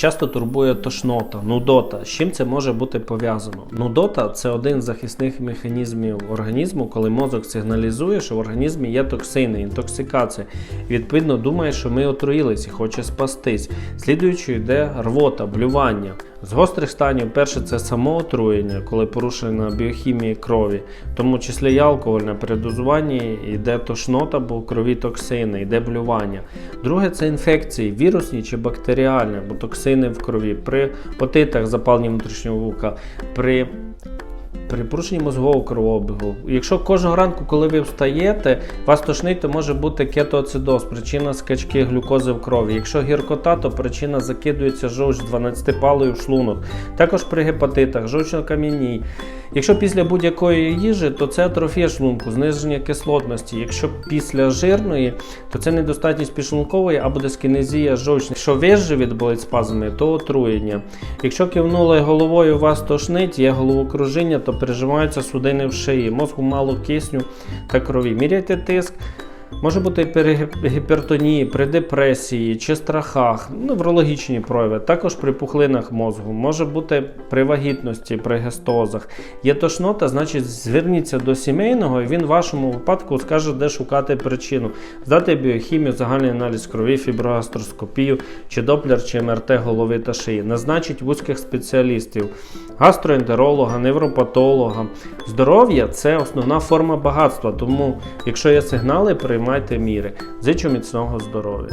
Часто турбує тошнота, нудота. З чим це може бути пов'язано? Нудота це один з захисних механізмів організму, коли мозок сигналізує, що в організмі є токсини, інтоксикація. Відповідно, думає, що ми отруїлись і хоче спастись. Слідуючи йде рвота, блювання. З гострих станів перше це самоотруєння, коли порушена біохімія крові, в тому числі і алкоголь на передозуванні йде тошнота, бо в крові токсини, йде блювання. Друге це інфекції, вірусні чи бактеріальні, бо токсини в крові. При отитах запалення внутрішнього вуха, при при порушенні мозгового кровообігу. Якщо кожного ранку, коли ви встаєте, вас тошнить, то може бути кетоацидоз, причина скачки глюкози в крові. Якщо гіркота, то причина закидується жовч 12-палою в шлунок. Також при гепатитах, жовчно-кам'яній. Якщо після будь-якої їжі, то це атрофія шлунку, зниження кислотності. Якщо після жирної, то це недостатність підшлункової або дискінезія жовчна. Якщо весь живіт болить спазми, то отруєння. Якщо кивнули головою, вас тошнить, є головокружіння, то переживаються судини в шиї, мозку мало кисню та крові. Міряйте тиск. Може бути при гіпертонії, при депресії чи страхах, неврологічні прояви, також при пухлинах мозку, може бути при вагітності, при гестозах. Є тошнота, значить зверніться до сімейного, і він в вашому випадку скаже, де шукати причину. Здати біохімію, загальний аналіз крові, фіброгастроскопію, чи доплер, чи МРТ голови та шиї. Назначить вузьких спеціалістів, гастроентеролога, невропатолога. Здоров'я це основна форма багатства, тому якщо є сигнали, приймайте міри. Зичу міцного здоров'я.